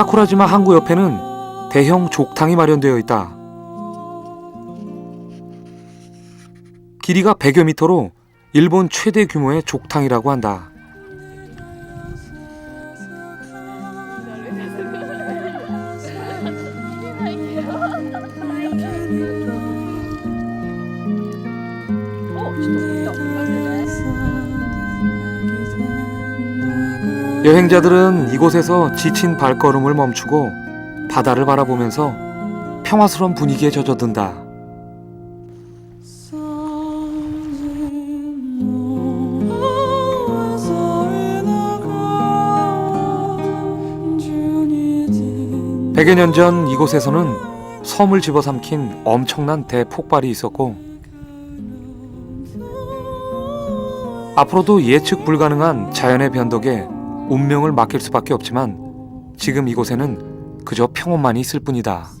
사쿠라지마 항구 옆에는 대형 족탕이 마련되어 있다. 길이가 100여 미터로 일본 최대 규모의 족탕이라고 한다. 여행자들은 이곳에서 지친 발걸음을 멈추고 바다를 바라보면서 평화스러운 분위기에 젖어든다. 백여 년 전 이곳에서는 섬을 집어삼킨 엄청난 대폭발이 있었고 앞으로도 예측 불가능한 자연의 변덕에 운명을 맡길 수밖에 없지만 지금 이곳에는 그저 평온만이 있을 뿐이다.